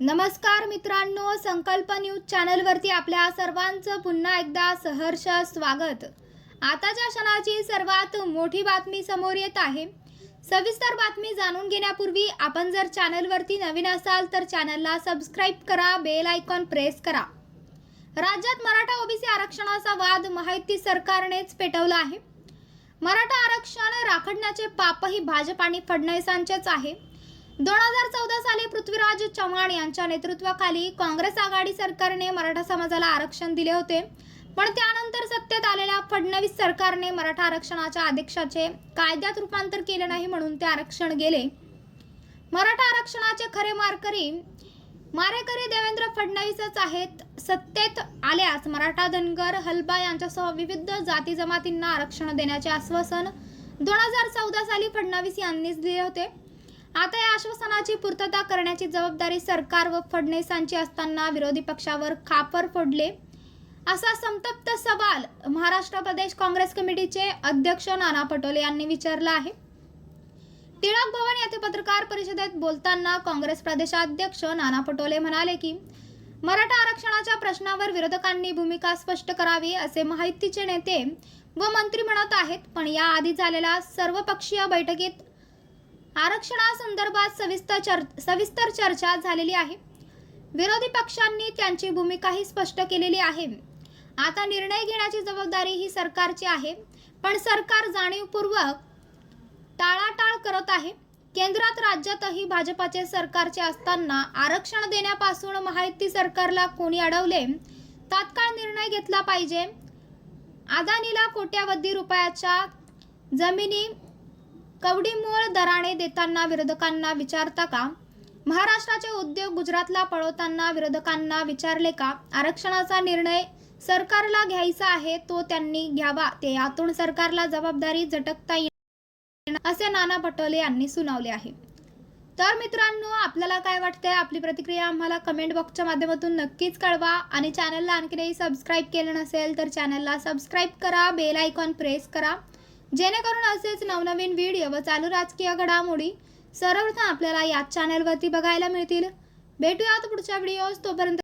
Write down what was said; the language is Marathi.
नमस्कार मित्रांनो संकल्प न्यूज चॅनलवरती आपल्या सर्वांचं पुन्हा एकदा सहर्ष स्वागत. आताच्या क्षणाची सर्वात मोठी बातमी समोर येत आहे. सविस्तर बातमी जाणून घेण्यापूर्वी आपण जर चॅनलवरती नवीन असाल तर चॅनलला सबस्क्राईब करा बेल आयकॉन प्रेस करा. राज्यात मराठा ओबीसी आरक्षणाचा वाद माहिती सरकारनेच पेटवला आहे. मराठा आरक्षण राखडण्याचे पापही भाजप आणि फडणवीसांचेच आहे. दोन हजार चौदा साली पृथ्वीराज चव्हाण यांच्या नेतृत्वाखाली काँग्रेस आघाडी सरकारने मराठा समाजाला आरक्षण दिले होते. पण त्यानंतर सत्तेत आलेल्या फडणवीस सरकारने मराठा आरक्षणाच्या आदेशाचे कायद्यात रूपांतर केले नाही म्हणून ते आरक्षण गेले. मराठा आरक्षणाचे खरे मारकरी मारेकरी देवेंद्र फडणवीसच आहेत. सत्तेत आल्यास मराठा धनगर हलबा यांच्यासह विविध जाती जमातींना आरक्षण देण्याचे आश्वासन दोन हजार चौदा साली फडणवीस यांनीच दिले होते. आता या आश्वासनाची पूर्तता करण्याची जबाबदारी सरकार व फडणवीसांची असताना विरोधी पक्षावर खापर फोडले. असा संतप्त सवाल महाराष्ट्र प्रदेश काँग्रेस कमिटीचे अध्यक्ष नाना पटोले यांनी विचारला आहे. टिळक भवन येथे पत्रकार परिषदेत बोलताना काँग्रेस प्रदेशाध्यक्ष नाना पटोले म्हणाले की मराठा आरक्षणाच्या प्रश्नावर विरोधकांनी भूमिका स्पष्ट करावी असे माहितीचे नेते व मंत्री म्हणत आहेत पण याआधी झालेल्या सर्वपक्षीय बैठकीत आरक्षणासंदर्भात सविस्तर चर सविस्तर चर्चा झालेली आहे. विरोधी पक्षांनी त्यांची भूमिकाही स्पष्ट केलेली आहे. आता निर्णय घेण्याची जबाबदारी ही सरकारची आहे पण सरकार जाणीवपूर्वक टाळाटाळ करत आहे. केंद्रात राज्यातही भाजपाचे सरकारचे असताना आरक्षण देण्यापासून माहिती सरकारला कोणी अडवले? तात्काळ निर्णय घेतला पाहिजे. अदानीला कोट्यावधी रुपयाच्या जमिनी कवडीमोल दराने देताना विरोधकांना विचारता का? महाराष्ट्राचे उद्योग गुजरातला पळवताना विरोधकांना विचारले का? आरक्षणाचा निर्णय सरकारला घ्यायचा आहे तो त्यांनी घ्यावा. ते यातून सरकारला जबाबदारी झटकता येईल असे नाना पटोले यांनी सुनावले आहे. तर मित्रांनो आपल्याला काय वाटतंय? आपली प्रतिक्रिया आम्हाला कमेंट बॉक्सच्या माध्यमातून नक्कीच कळवा. आणि चॅनलला आणखीनही सबस्क्राईब केलं नसेल तर चॅनलला सबस्क्राईब करा. बेल आयकॉन प्रेस करा. जेणेकरून असेच नवनवीन व्हिडिओ व चालू राजकीय घडामोडी सर्वप्रथम आपल्याला याच चॅनलवरती बघायला मिळतील. भेटूयात पुढच्या व्हिडिओज तोपर्यंत.